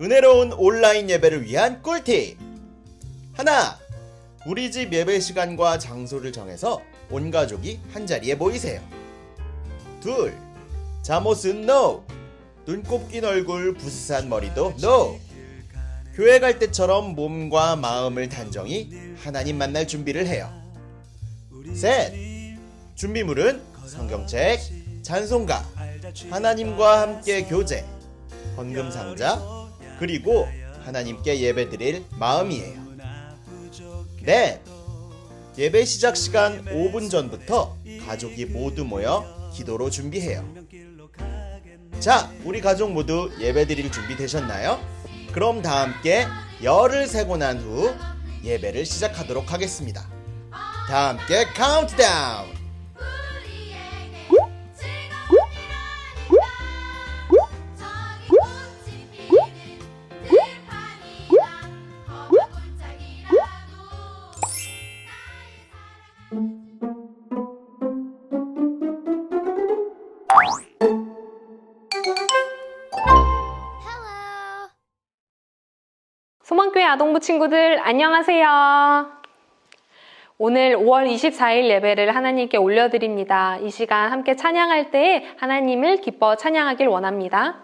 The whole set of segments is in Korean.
은혜로운 온라인 예배를 위한 꿀팁! 하나! 우리 집 예배 시간과 장소를 정해서 온 가족이 한 자리에 모이세요. 둘! 잠옷은 NO! 눈곱 낀 얼굴, 부스한 머리도 NO! 교회 갈 때처럼 몸과 마음을 단정히 하나님 만날 준비를 해요. 셋! 준비물은 성경책, 찬송가, 하나님과 함께 교제, 헌금 상자, 그리고 하나님께 예배드릴 마음이에요. 넷! 예배 시작 시간 5분 전부터 가족이 모두 모여 기도로 준비해요. 자, 우리 가족 모두 예배드릴 준비 되셨나요? 그럼 다 함께 열을 세고 난 후 예배를 시작하도록 하겠습니다. 다 함께 카운트다운! 아동부 친구들 안녕하세요. 오늘 5월 24일 예배를 하나님께 올려드립니다. 이 시간 함께 찬양할 때 하나님을 기뻐 찬양하길 원합니다.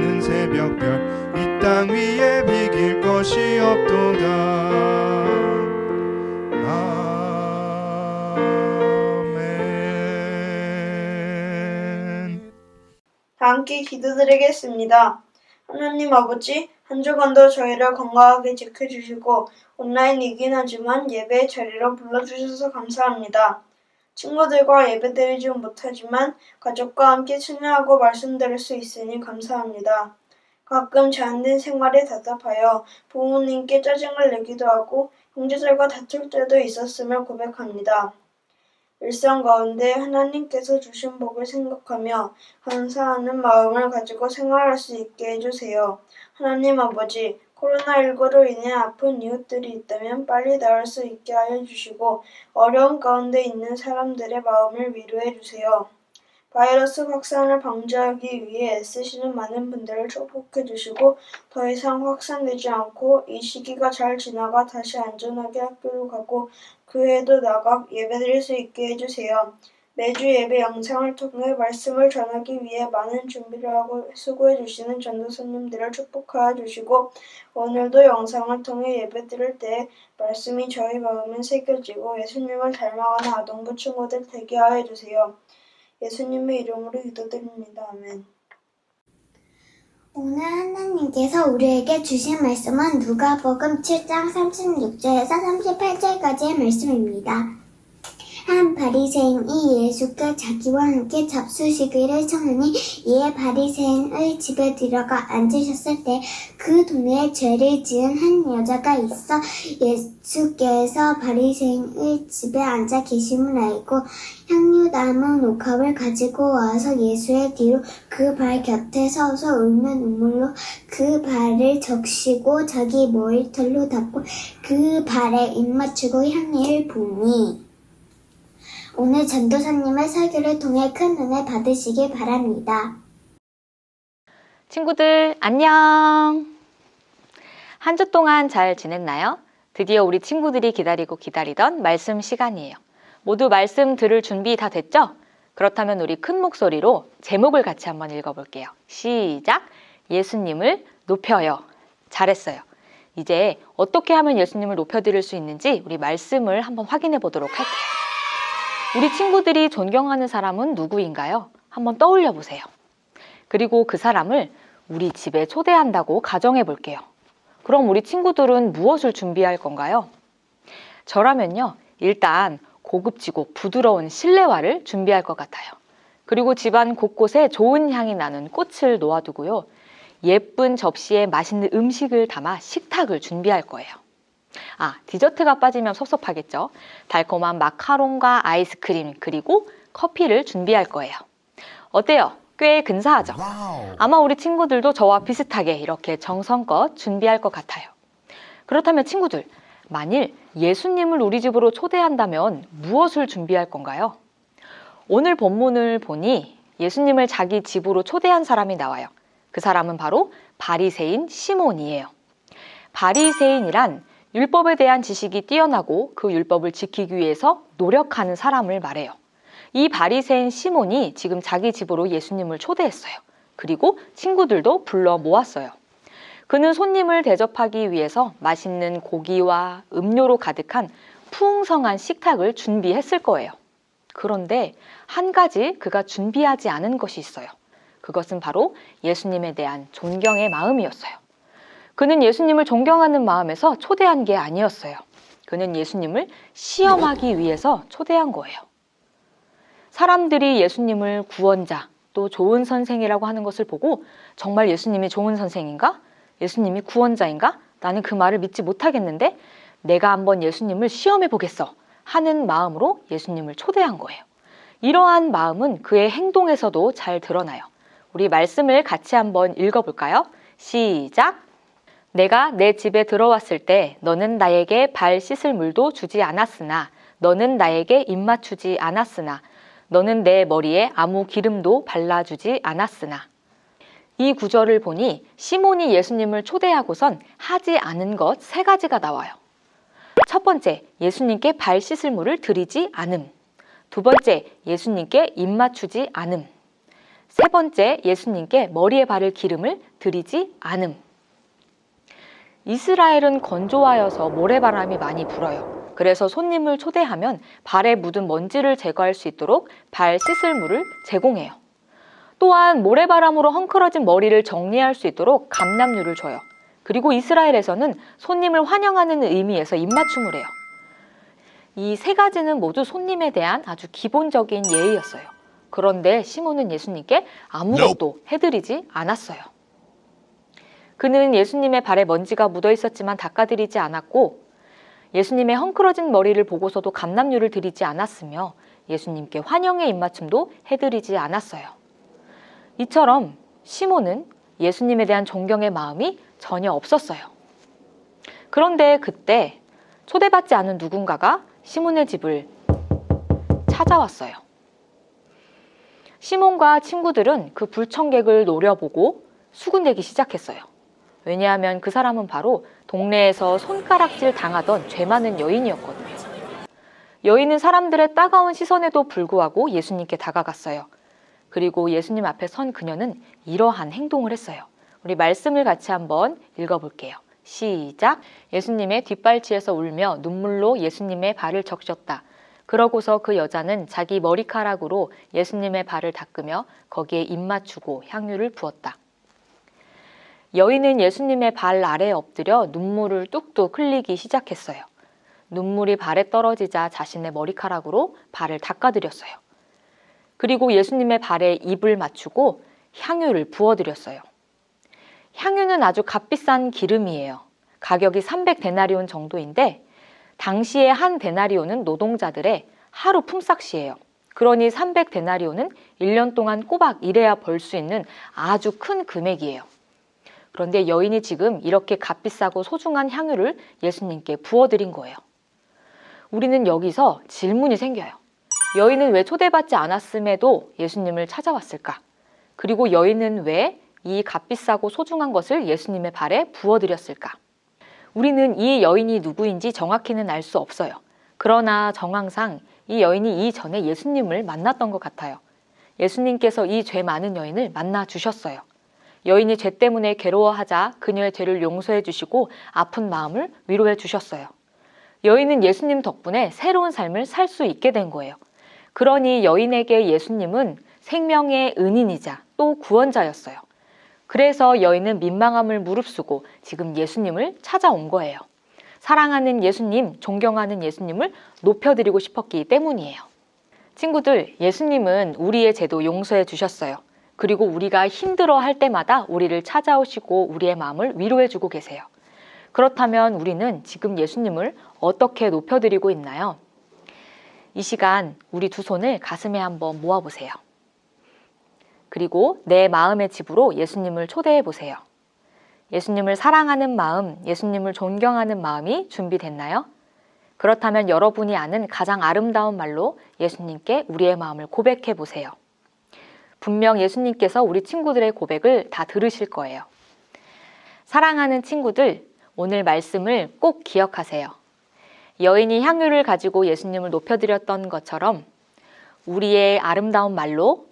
빛나는 새벽별 이 땅 위에 비길 것이 없도다 함께 기도드리겠습니다. 하나님 아버지, 한 주간도 저희를 건강하게 지켜주시고 온라인이긴 하지만 예배 자리로 불러주셔서 감사합니다. 친구들과 예배드리지 못하지만 가족과 함께 찬양하고 말씀 들을 수 있으니 감사합니다. 가끔 제한된 생활에 답답하여 부모님께 짜증을 내기도 하고 형제들과 다툴 때도 있었음을 고백합니다. 일상 가운데 하나님께서 주신 복을 생각하며 감사하는 마음을 가지고 생활할 수 있게 해주세요. 하나님 아버지, 코로나19로 인해 아픈 이웃들이 있다면 빨리 나을 수 있게 하여 주시고 어려운 가운데 있는 사람들의 마음을 위로해 주세요. 바이러스 확산을 방지하기 위해 애쓰시는 많은 분들을 축복해 주시고 더 이상 확산되지 않고 이 시기가 잘 지나가 다시 안전하게 학교로 가고 교회도 나가 예배드릴 수 있게 해주세요. 매주 예배 영상을 통해 말씀을 전하기 위해 많은 준비를 하고 수고해 주시는 전도사님들을 축복하여 주시고 오늘도 영상을 통해 예배 드릴 때 말씀이 저희 마음에 새겨지고 예수님을 닮아가는 아동부 친구들 되게 하여 주세요. 예수님의 이름으로 기도드립니다. 아멘. 오늘 하나님께서 우리에게 주신 말씀은 누가복음 7장 36절에서 38절까지의 말씀입니다. 한 바리새인이 예수께 자기와 함께 잡수시기를 청하니 이에 바리새인의 집에 들어가 앉으셨을 때 그 동네에 죄를 지은 한 여자가 있어 예수께서 바리새인의 집에 앉아 계심을 알고 향유 담은 옥합을 가지고 와서 예수의 뒤로 그 발 곁에 서서 울며 눈물로 그 발을 적시고 자기 머리털로 닦고 그 발에 입 맞추고 향유를 부으니 오늘 전도사님의 설교를 통해 큰 은혜 받으시길 바랍니다. 친구들, 안녕! 한 주 동안 잘 지냈나요? 드디어 우리 친구들이 기다리고 기다리던 말씀 시간이에요. 모두 말씀 들을 준비 다 됐죠? 그렇다면 우리 큰 목소리로 제목을 같이 한번 읽어볼게요. 시작! 예수님을 높여요. 잘했어요. 이제 어떻게 하면 예수님을 높여드릴 수 있는지 우리 말씀을 한번 확인해 보도록 할게요. 우리 친구들이 존경하는 사람은 누구인가요? 한번 떠올려 보세요. 그리고 그 사람을 우리 집에 초대한다고 가정해 볼게요. 그럼 우리 친구들은 무엇을 준비할 건가요? 저라면요, 일단 고급지고 부드러운 실내화를 준비할 것 같아요. 그리고 집안 곳곳에 좋은 향이 나는 꽃을 놓아두고요. 예쁜 접시에 맛있는 음식을 담아 식탁을 준비할 거예요. 아, 디저트가 빠지면 섭섭하겠죠. 달콤한 마카롱과 아이스크림 그리고 커피를 준비할 거예요. 어때요? 꽤 근사하죠? 아마 우리 친구들도 저와 비슷하게 이렇게 정성껏 준비할 것 같아요. 그렇다면 친구들, 만일 예수님을 우리 집으로 초대한다면 무엇을 준비할 건가요? 오늘 본문을 보니 예수님을 자기 집으로 초대한 사람이 나와요. 그 사람은 바로 바리새인 시몬이에요. 바리새인이란 율법에 대한 지식이 뛰어나고 그 율법을 지키기 위해서 노력하는 사람을 말해요. 이 바리새인 시몬이 지금 자기 집으로 예수님을 초대했어요. 그리고 친구들도 불러 모았어요. 그는 손님을 대접하기 위해서 맛있는 고기와 음료로 가득한 풍성한 식탁을 준비했을 거예요. 그런데 한 가지 그가 준비하지 않은 것이 있어요. 그것은 바로 예수님에 대한 존경의 마음이었어요. 그는 예수님을 존경하는 마음에서 초대한 게 아니었어요. 그는 예수님을 시험하기 위해서 초대한 거예요. 사람들이 예수님을 구원자, 또 좋은 선생이라고 하는 것을 보고 정말 예수님이 좋은 선생인가? 예수님이 구원자인가? 나는 그 말을 믿지 못하겠는데 내가 한번 예수님을 시험해 보겠어 하는 마음으로 예수님을 초대한 거예요. 이러한 마음은 그의 행동에서도 잘 드러나요. 우리 말씀을 같이 한번 읽어볼까요? 시작! 내가 내 집에 들어왔을 때 너는 나에게 발 씻을 물도 주지 않았으나 너는 나에게 입 맞추지 않았으나 너는 내 머리에 아무 기름도 발라주지 않았으나 이 구절을 보니 시몬이 예수님을 초대하고선 하지 않은 것 세 가지가 나와요. 첫 번째, 예수님께 발 씻을 물을 드리지 않음. 두 번째, 예수님께 입 맞추지 않음. 세 번째, 예수님께 머리에 바를 기름을 드리지 않음. 이스라엘은 건조하여서 모래바람이 많이 불어요. 그래서 손님을 초대하면 발에 묻은 먼지를 제거할 수 있도록 발 씻을 물을 제공해요. 또한 모래바람으로 헝클어진 머리를 정리할 수 있도록 감람류를 줘요. 그리고 이스라엘에서는 손님을 환영하는 의미에서 입맞춤을 해요. 이 세 가지는 모두 손님에 대한 아주 기본적인 예의였어요. 그런데 시몬은 예수님께 아무것도 해드리지 않았어요. 그는 예수님의 발에 먼지가 묻어 있었지만 닦아드리지 않았고 예수님의 헝클어진 머리를 보고서도 감람류를 드리지 않았으며 예수님께 환영의 입맞춤도 해드리지 않았어요. 이처럼 시몬은 예수님에 대한 존경의 마음이 전혀 없었어요. 그런데 그때 초대받지 않은 누군가가 시몬의 집을 찾아왔어요. 시몬과 친구들은 그 불청객을 노려보고 수군대기 시작했어요. 왜냐하면 그 사람은 바로 동네에서 손가락질 당하던 죄 많은 여인이었거든요. 여인은 사람들의 따가운 시선에도 불구하고 예수님께 다가갔어요. 그리고 예수님 앞에 선 그녀는 이러한 행동을 했어요. 우리 말씀을 같이 한번 읽어볼게요. 시작. 예수님의 뒷발치에서 울며 눈물로 예수님의 발을 적셨다. 그러고서 그 여자는 자기 머리카락으로 예수님의 발을 닦으며 거기에 입 맞추고 향유를 부었다. 여인은 예수님의 발 아래에 엎드려 눈물을 뚝뚝 흘리기 시작했어요. 눈물이 발에 떨어지자 자신의 머리카락으로 발을 닦아드렸어요. 그리고 예수님의 발에 입을 맞추고 향유를 부어드렸어요. 향유는 아주 값비싼 기름이에요. 가격이 300데나리온 정도인데 당시에 한 데나리온은 노동자들의 하루 품삯이에요. 그러니 300데나리온은 1년 동안 꼬박 일해야 벌 수 있는 아주 큰 금액이에요. 그런데 여인이 지금 이렇게 값비싸고 소중한 향유를 예수님께 부어드린 거예요. 우리는 여기서 질문이 생겨요. 여인은 왜 초대받지 않았음에도 예수님을 찾아왔을까? 그리고 여인은 왜 이 값비싸고 소중한 것을 예수님의 발에 부어드렸을까? 우리는 이 여인이 누구인지 정확히는 알 수 없어요. 그러나 정황상 이 여인이 이전에 예수님을 만났던 것 같아요. 예수님께서 이 죄 많은 여인을 만나 주셨어요. 여인이 죄 때문에 괴로워하자 그녀의 죄를 용서해 주시고 아픈 마음을 위로해 주셨어요. 여인은 예수님 덕분에 새로운 삶을 살 수 있게 된 거예요. 그러니 여인에게 예수님은 생명의 은인이자 또 구원자였어요. 그래서 여인은 민망함을 무릅쓰고 지금 예수님을 찾아온 거예요. 사랑하는 예수님, 존경하는 예수님을 높여드리고 싶었기 때문이에요. 친구들, 예수님은 우리의 죄도 용서해 주셨어요. 그리고 우리가 힘들어 할 때마다 우리를 찾아오시고 우리의 마음을 위로해 주고 계세요. 그렇다면 우리는 지금 예수님을 어떻게 높여드리고 있나요? 이 시간 우리 두 손을 가슴에 한번 모아보세요. 그리고 내 마음의 집으로 예수님을 초대해 보세요. 예수님을 사랑하는 마음, 예수님을 존경하는 마음이 준비됐나요? 그렇다면 여러분이 아는 가장 아름다운 말로 예수님께 우리의 마음을 고백해 보세요. 분명 예수님께서 우리 친구들의 고백을 다 들으실 거예요. 사랑하는 친구들, 오늘 말씀을 꼭 기억하세요. 여인이 향유를 가지고 예수님을 높여드렸던 것처럼 우리의 아름다운 말로,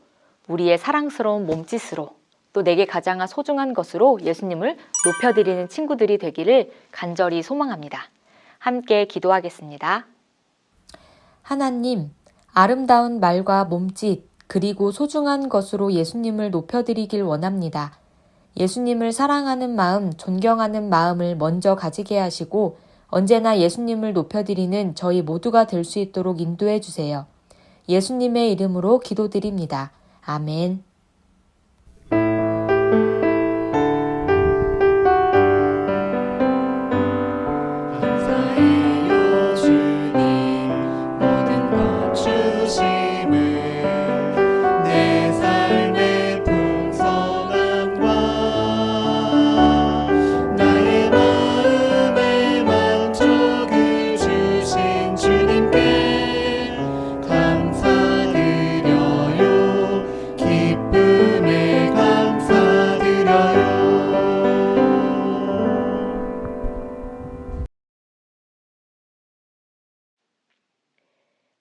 우리의 사랑스러운 몸짓으로, 또 내게 가장 소중한 것으로 예수님을 높여드리는 친구들이 되기를 간절히 소망합니다. 함께 기도하겠습니다. 하나님, 아름다운 말과 몸짓, 그리고 소중한 것으로 예수님을 높여드리길 원합니다. 예수님을 사랑하는 마음, 존경하는 마음을 먼저 가지게 하시고 언제나 예수님을 높여드리는 저희 모두가 될 수 있도록 인도해 주세요. 예수님의 이름으로 기도드립니다. 아멘.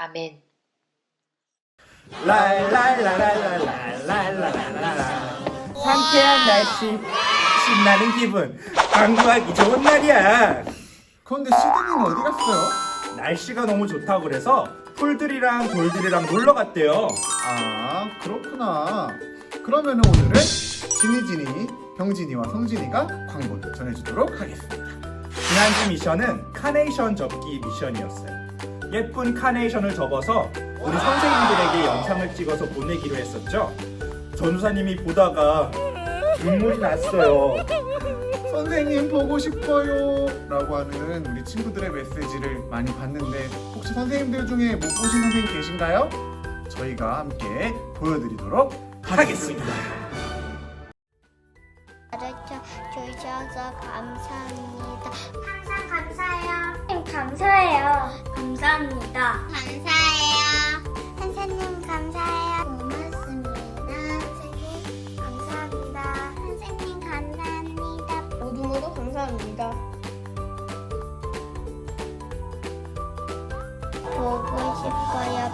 아멘. 상쾌한 날씨, 신나는 기분, 방구하기 좋은 날이야. 그런데 시드니는 어디 갔어요? 날씨가 너무 좋다고 그래서 풀들이랑 돌들이랑 놀러 갔대요. 아 그렇구나. 그러면 오늘은 지니지니, 병진이와 성진이가 광고를 전해주도록 하겠습니다. 지난주 미션은 카네이션 접기 미션이었어요. 예쁜 카네이션을 접어서 우리 선생님들에게 영상을 찍어서 보내기로 했었죠 전우사님이 보다가 눈물이 났어요 선생님 보고 싶어요 라고 하는 우리 친구들의 메시지를 많이 봤는데 혹시 선생님들 중에 못 보신 선생님 계신가요? 저희가 함께 보여드리도록 하겠습니다 가르쳐 주셔서 감사합니다.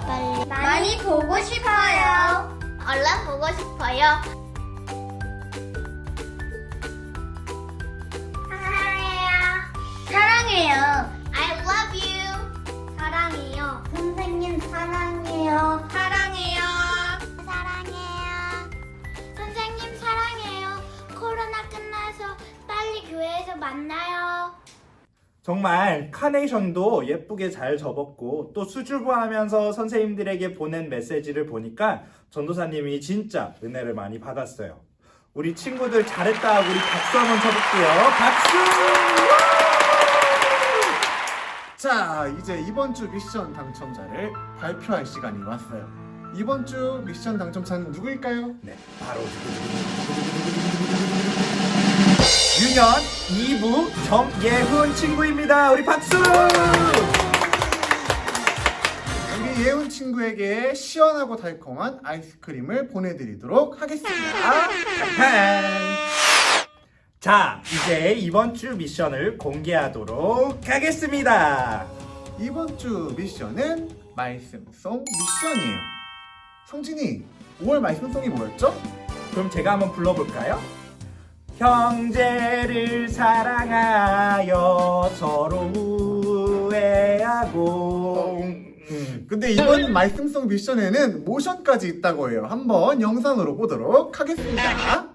빨리. 많이 보고 싶어요. 얼른 보고 싶어요. 사랑해요. 사랑해요. I love you. 사랑해요. 선생님 사랑해요. 사랑해요. 사랑해요. 선생님 사랑해요. 코로나 끝나서 빨리 교회에서 만나요. 정말 카네이션도 예쁘게 잘 접었고 또 수줍어하면서 선생님들에게 보낸 메시지를 보니까 전도사님이 진짜 은혜를 많이 받았어요. 우리 친구들 잘했다 하고 우리 박수 한번 쳐볼게요. 박수! 자 이제 이번 주 미션 당첨자를 발표할 시간이 왔어요 이번 주 미션 당첨자는 누구일까요? 네, 바로 유년 2부 정예훈 친구입니다. 우리 박수! 우리 예훈 친구에게 시원하고 달콤한 아이스크림을 보내드리도록 하겠습니다 짠! 자, 이제 이번 주 미션을 공개하도록 하겠습니다. 이번 주 미션은 말씀송 미션이에요. 성진이, 5월 말씀송이 뭐였죠? 그럼 제가 한번 불러볼까요? 형제를 사랑하여 서로 우애하고 음. 근데 이번 말씀송 미션에는 모션까지 있다고 해요. 한번 영상으로 보도록 하겠습니다.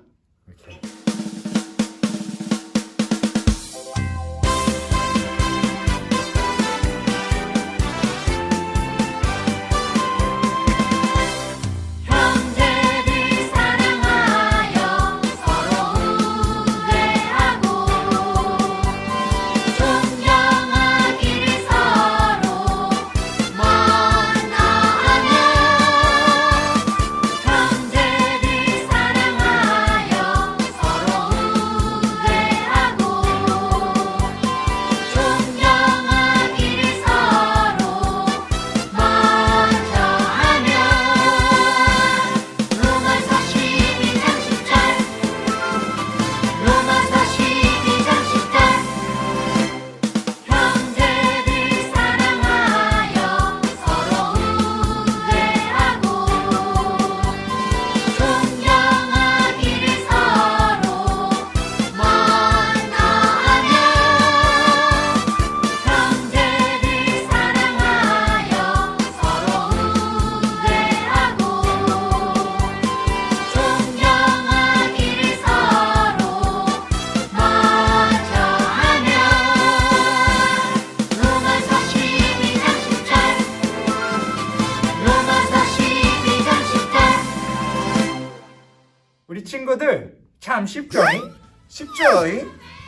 쉽죠?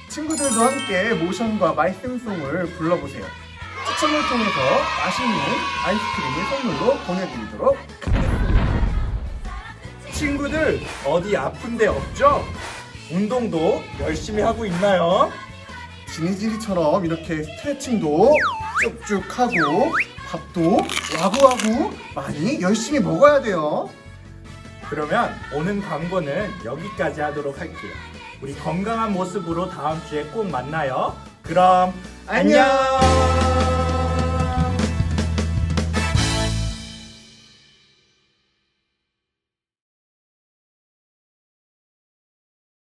친구들도 함께 모션과 말씀송을 불러보세요. 추첨을 통해서 맛있는 아이스크림을 선물로 보내드리도록 친구들 어디 아픈 데 없죠? 운동도 열심히 하고 있나요? 지니지니처럼 이렇게 스트레칭도 쭉쭉 하고 밥도 와구와구 많이 열심히 먹어야 돼요. 그러면 오는 광고는 여기까지 하도록 할게요. 우리 건강한 모습으로 다음 주에 꼭 만나요. 그럼 안녕.